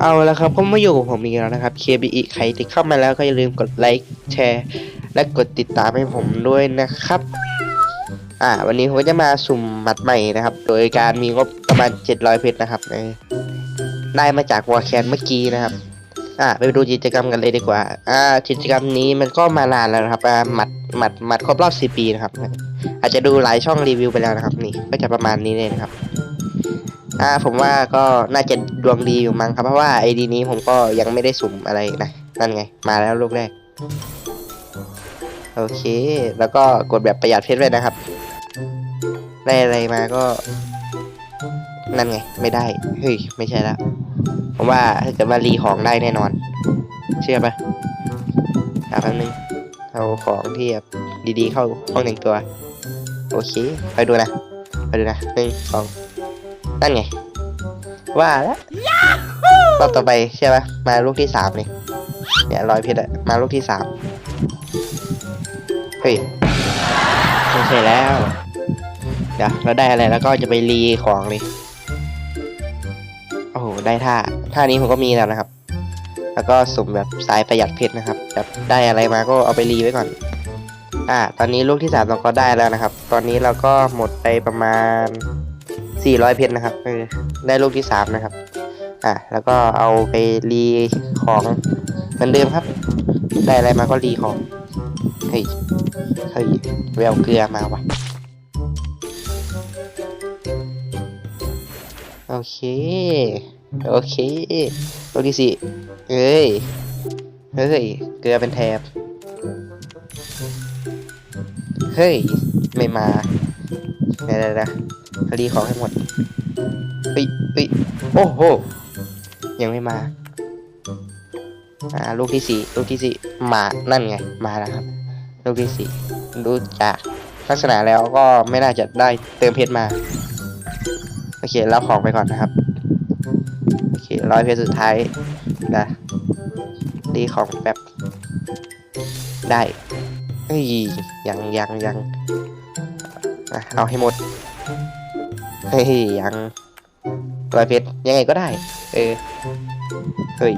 เอาละครับก็มาอยู่กับผมอีกแล้วนะครับ KBE ใครที่เข้ามาแล้วก็อย่าลืมกดไลค์แชร์และกดติดตามให้ผมด้วยนะครับ อ่า วันนี้ผมก็จะมาสุ่มหมัดใหม่นะครับ โดยการมีงบประมาณ 700 เพชรนะครับได้มาจากวอร์แคนเมื่อกี้นะครับ อ่า ไปดูกิจกรรมกันเลยดีกว่า อ่ากิจกรรมนี้มันก็มานานแล้วนะครับอ่าหมัดหมัดหมัดครบรอบ 4 ปีนะครับ อาจจะดูหลายช่องรีวิวไปแล้วนะครับ นี่ก็จะประมาณนี้เลยนะครับ อ่าผมว่าก็น่าจะดวงดีอยู่มั้งครับ เพราะว่าไอดีนี้ผมก็ยังไม่ได้สุ่มอะไรนะ นั่นไง มาแล้วลูกแรก โอเค แล้วก็กดแบบประหยัดเพชรไว้นะครับ ได้อะไรมาก็ นั่นไง ไม่ได้ เฮ้ย ไม่ใช่แล้ว ผมว่าถ้าเกิดว่ารีของได้แน่นอน เชื่อปะอะแป๊บนึงเอาของที่แบบดีๆเข้าห้องหนึ่งตัว โอเค ไปดูนะ ไปดูนะหนึ่งสอง นั่นไง ว่าแล้วรอบต่อไปใช่ปะมาลูกที่สามนี่เนี่ยร้อยเพชรอะมาลูกที่สามเฮ้ยไม่ใช่แล้ว เดี๋ยวเราได้อะไรแล้วก็จะไปรีของเลย โอ้โห ได้ท่า ท่านี้ผมก็มีแล้วนะครับ แล้วก็สุ่มแบบสายประหยัดเพชรนะครับ แบบได้อะไรมาก็เอาไปรีไว้ก่อน อ่า ตอนนี้ลูกที่สามเราก็ได้แล้วนะครับ ตอนนี้เราก็หมดไปประมาณ 400 เพชรนะครับเออได้ลูกที่สามนะครับ อ่าแล้วก็เอาไปรีของเหมือนเดิมครับ ได้อะไรมาก็รีของ เฮ้ย เฮ้ยแววเกลือมาว่ะ โอเค โอเคลูกที่สี่เอ้ย เฮ้ย เกลือเป็นแถบ เฮ้ย ไม่มาเดี๋ยว ๆๆรีของให้หมดเฮ้ยเฮ้ยโอ้โห ยังไม่มา อ่า ลูกที่สี่ลูกที่สี่มา นั่นไง มาแล้วครับ ลูกที่สี่ดูจากลักษณะแล้วก็ไม่น่าจะได้เติมเพชรมา โอเค รับของไปก่อนนะครับ โอเค ร้อยเพชรสุดท้ายนะดีของแป๊บ ได้เฮ้ยยังยังยังเอาให้หมด เฮ้ยยังร้อยเพชรยังไงก็ได้ เออ เฮ้ย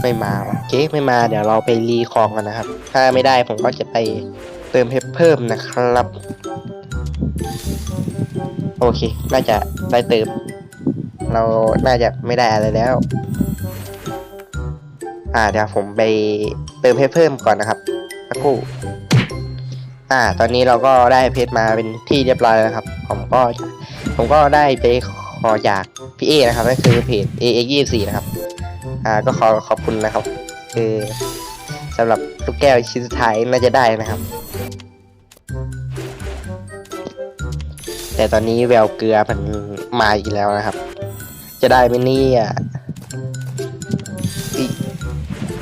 ไม่มาว่ะเก๊ไม่มาเดี๋ยวเราไปรีของกันนะครับ ถ้าไม่ได้ผมก็จะไปเติมเพชรเพิ่มนะครับ โอเค น่าจะได้เติม เราน่าจะไม่ได้อะไรแล้ว อ่าเดี๋ยวผมไปเติมเพชรเพิ่มก่อนนะครับสักครู่อ่า ตอนนี้เราก็ได้เพชรมาเป็นที่เรียบร้อยแล้วครับ ผมก็ ผมก็ได้ไปขอจากพี่เอนะครับก็คือเพจ a x 2 4นะครับ อ่าก็ขอขอบคุณนะครับ คือสำหรับลูกแก้วชิ้นสุดท้ายน่าจะได้นะครับ แต่ตอนนี้แววเกลือมันมาอีกแล้วนะครับ จะได้ไหมเนี่ยอิ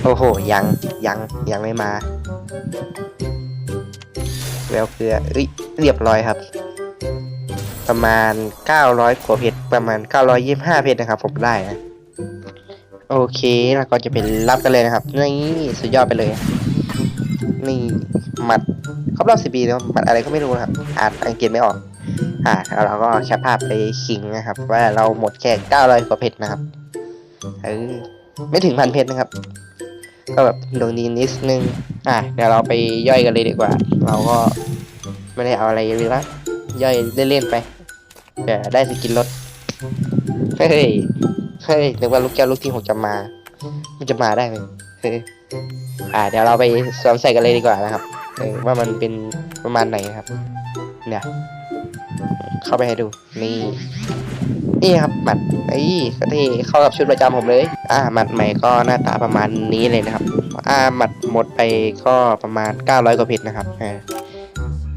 โอ้โห ยัง ยัง ยังไม่มา แววเกลือเอ้ยเรียบร้อยครับ ประมาณ 900 กว่าเพชรประมาณ 925 เพชรนะครับ ผมได้นะ โอเคแล้วก็จะเป็นรับกันเลยนะครับ นี่สุดยอดไปเลย นี่หมัดครบรอบสิปีแล้วหมัดอะไรก็ไม่รู้นะครับ อ่านอังกฤษไม่ออก อ่าแล้วเราก็แคปภาพไปคิงนะครับ ว่าเราหมดแค่900 กว่าเพชรนะครับเออไม่ถึงพันเพชรนะครับก็แบบดวงดีนิดนึง อะ เดี๋ยวเราไปย่อยกันเลยดีกว่า เราก็ไม่ได้เอาอะไรเลยละย่อยเล่นๆไป แต่ได้สกินรถ เฮ้ย เฮ้ยนึกว่าลูกแก้วลูกที่หกจะมา มันจะมาได้ไหมเฮ้ยอ่า เดี๋ยวเราไปสวมใส่กันเลยดีกว่านะครับเออว่ามันเป็นประมาณไหนครับ เนี่ย เข้าไปให้ดู นี่ นี่ครับหมัดไอ้ก็ที่เข้ากับชุดประจำผมเลย อ่าหมัดใหม่ก็หน้าตาประมาณนี้เลยนะครับ อ่าหมัดหมดไปก็ประมาณ900กว่าเพชรนะครับ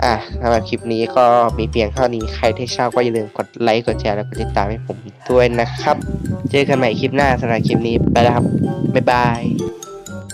อะสำหรับคลิปนี้ก็มีเพียงเท่านี้ใครที่ชอบก็อย่าลืมกดไลค์กดแชร์แล้วกดติดตามให้ผมด้วยนะครับ เจอกันใหม่คลิปหน้าสำหรับคลิปนี้ไปแล้วครับ บ๊ายบาย